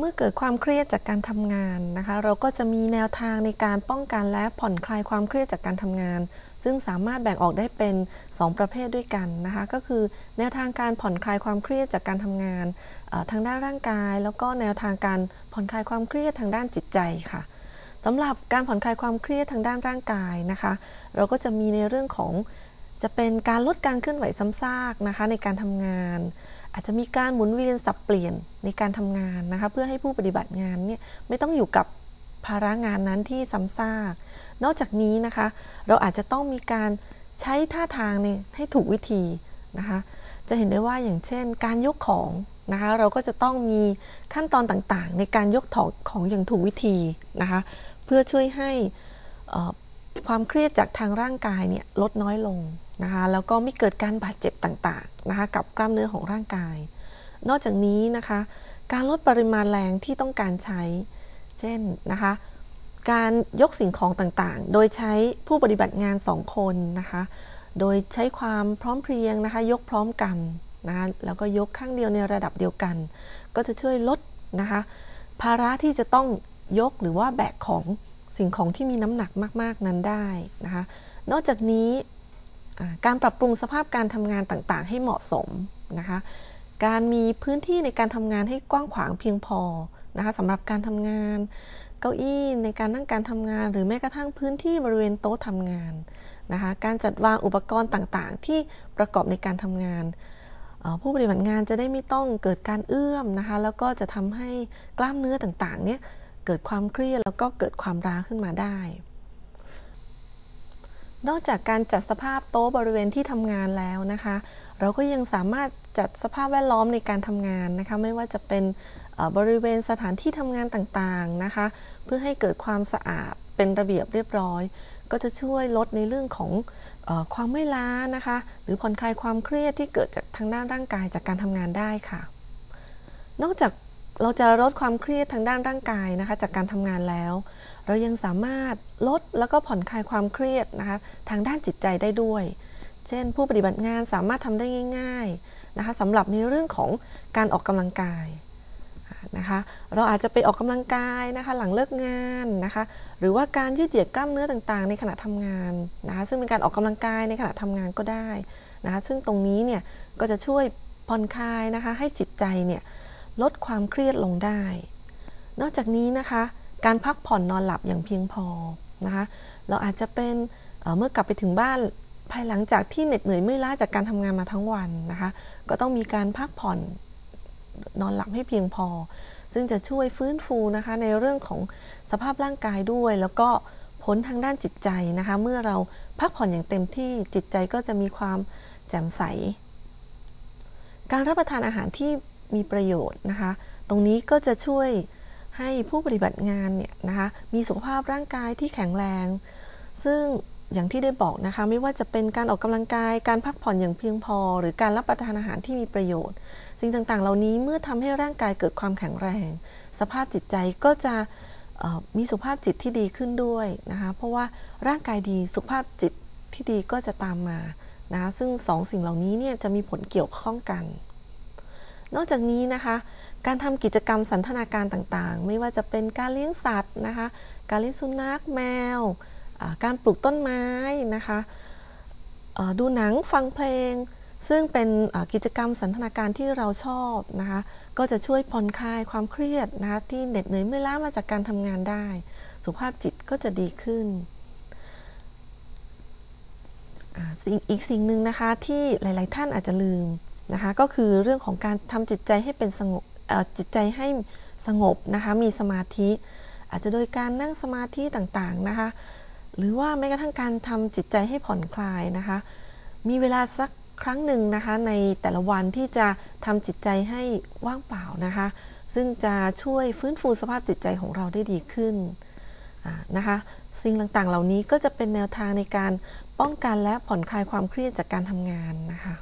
เมื่อเกิดความเครียดจากการทำงานนะคะ เราก็จะมีแนวทางในการป้องกันและผ่อนคลายความเครียดจากการทำงาน ซึ่งสามารถแบ่งออกได้เป็น 2 ประเภทด้วยกันนะคะ ก็คือแนวทางการผ่อนคลายความเครียดจากการทำงานทางด้านร่างกาย แล้วก็แนวทางการผ่อนคลายความเครียดทางด้านจิตใจค่ะสำหรับการผ่อนคลายความเครียดทางด้านร่างกายนะคะ เราก็จะมีในเรื่องของ จะเป็นการลดการเคลื่อนไหวซ้ำซากนะคะในการทำงาน อาจจะมีการหมุนเวียนสับเปลี่ยนในการทำงานนะคะเพื่อให้ผู้ปฏิบัติงานเนี่ยไม่ต้องอยู่กับภาระงานนั้นที่ซ้ำซาก นอกจากนี้นะคะ เราอาจจะต้องมีการใช้ท่าทางในให้ถูกวิธีนะคะ จะเห็นได้ว่าอย่างเช่น การยกของนะคะเราก็จะต้องมีขั้นตอนต่างๆ ในการยกถอของอย่างถูกวิธีนะคะ เพื่อช่วยให้ ความเครียดจากทางร่างกายเนี่ยลดน้อยลงนะคะแล้วก็ไม่เกิดการบาดเจ็บต่างๆนะคะกับกล้ามเนื้อของร่างกาย นอกจากนี้นะคะการลดปริมาณแรงที่ต้องการใช้ เช่นนะคะการยกสิ่งของต่างๆ โดยใช้ผู้ปฏิบัติงาน 2 คนนะคะโดยใช้ความพร้อมเพรียงนะคะยกพร้อมกันนะคะแล้วก็ยกข้างเดียวในระดับเดียวกัน ก็จะช่วยลดนะคะภาระที่จะต้องยกหรือว่าแบกของ สิ่งของที่มีน้ำหนักมาก ๆ นั้นได้นะคะ นอกจากนี้การปรับปรุงสภาพการทำงานต่าง ๆ ให้เหมาะสมนะคะ การมีพื้นที่ในการทำงานให้กว้างขวางเพียงพอนะคะสำหรับการทำงาน เก้าอี้ในการนั่งการทำงาน หรือแม้กระทั่งพื้นที่บริเวณโต๊ะทำงานนะคะ การจัดวางอุปกรณ์ต่างๆ ที่ประกอบในการทำงานผู้ปฏิบัติงานจะได้ไม่ต้องเกิดการเอื้อมนะคะ แล้วก็จะทำให้กล้ามเนื้อต่างๆ เนี่ย เกิดความเครียดแล้วก็เกิดความร้าขึ้นมาได้ นอกจากการจัดสภาพโต๊ะบริเวณที่ทำงานแล้วนะคะ เราก็ยังสามารถจัดสภาพแวดล้อมในการทำงานนะคะ ไม่ว่าจะเป็นบริเวณสถานที่ทำงานต่างๆนะคะ เพื่อให้เกิดความสะอาดเป็นระเบียบเรียบร้อย ก็จะช่วยลดในเรื่องของอความไม่ล้านะคะ หรือผ่อนคลายความเครียดที่เกิดจากทางด้านร่างกายจากการทำงานได้ค่ะ นอกจาก เราจะลดความเครียดทางด้านร่างกายนะคะ จากการทำงานแล้ว เรายังสามารถลดแล้วก็ผ่อนคลายความเครียดนะคะ ทางด้านจิตใจได้ด้วย เช่น ผู้ปฏิบัติงานสามารถทำได้ง่าย ๆนะคะสำหรับในเรื่องของการออกกำลังกายนะคะเราอาจจะไปออกกำลังกายนะคะหลังเลิกงานนะคะหรือว่าการยืดเหยียดกล้ามเนื้อต่างๆ ในขณะทำงานนะคะซึ่งเป็นการออกกำลังกายในขณะทำงานก็ได้นะคะซึ่งตรงนี้เนี่ยก็จะช่วยผ่อนคลายนะคะให้จิตใจเนี่ย ลดความเครียดลงได้ นอกจากนี้นะคะ การพักผ่อนนอนหลับอย่างเพียงพอนะคะเราอาจจะเป็นเเมื่อกลับไปถึงบ้านภายหลังจากที่เหน็ดเหนื่อยเมื่อยล้าจากการทำงานมาทั้งวันนะคะ ก็ต้องมีการพักผ่อนนอนหลับให้เพียงพอ ซึ่งจะช่วยฟื้นฟูนะคะในเรื่องของสภาพร่างกายด้วย แล้วก็ผลทางด้านจิตใจนะคะ เมื่อเราพักผ่อนอย่างเต็มที่จิตใจก็จะมีความแจ่มใส การรับประทานอาหารที่ มีประโยชน์นะคะ ตรงนี้ก็จะช่วยให้ผู้ปฏิบัติงานเนี่ยนะคะมีสุขภาพร่างกายที่แข็งแรง ซึ่งอย่างที่ได้บอกนะคะ ไม่ว่าจะเป็นการออกกำลังกาย การพักผ่อนอย่างเพียงพอ หรือการรับประทานอาหารที่มีประโยชน์ สิ่งต่างๆ เหล่านี้เมื่อทำให้ร่างกายเกิดความแข็งแรง สภาพจิตใจก็จะมีสุขภาพจิตที่ดีขึ้นด้วยนะคะ เพราะว่าร่างกายดีสุขภาพจิตที่ดีก็จะตามมานะะซึ่งสองสิ่งเหล่านี้เนี่ยจะมีผลเกี่ยวข้องกัน นอกจากนี้นะคะ การทำกิจกรรมสันทนาการต่างๆ ไม่ว่าจะเป็นการเลี้ยงสัตว์นะคะ การเลี้ยงสุนัขแมว การปลูกต้นไม้นะคะดูหนังฟังเพลง ซึ่งเป็นกิจกรรมสันทนาการที่เราชอบนะคะ ก็จะช่วยผ่อนคลายความเครียดนะคะที่เหน็ดเหนื่อยเมื่อล้ามาจากการทำงานได้ สุขภาพจิตก็จะดีขึ้นอีกสิ่งหนึ่งนะคะที่หลาย ๆ ท่านอาจจะลืม นะคะก็คือเรื่องของการทำจิตใจให้เป็นสงบจิตใจให้สงบนะคะมีสมาธิ อาจจะโดยการนั่งสมาธิต่างๆนะคะหรือว่าแม้กระทั่งการทำจิตใจให้ผ่อนคลายนะคะมีเวลาสักครั้งหนึ่งนะคะในแต่ละวันที่จะทำจิตใจให้ว่างเปล่านะคะ ซึ่งจะช่วยฟื้นฟูสภาพจิตใจของเราได้ดีขึ้นนะคะสิ่งต่างๆ เหล่านี้ก็จะเป็นแนวทางในการป้องกันและผ่อนคลายความเครียดจากการทำงานนะคะ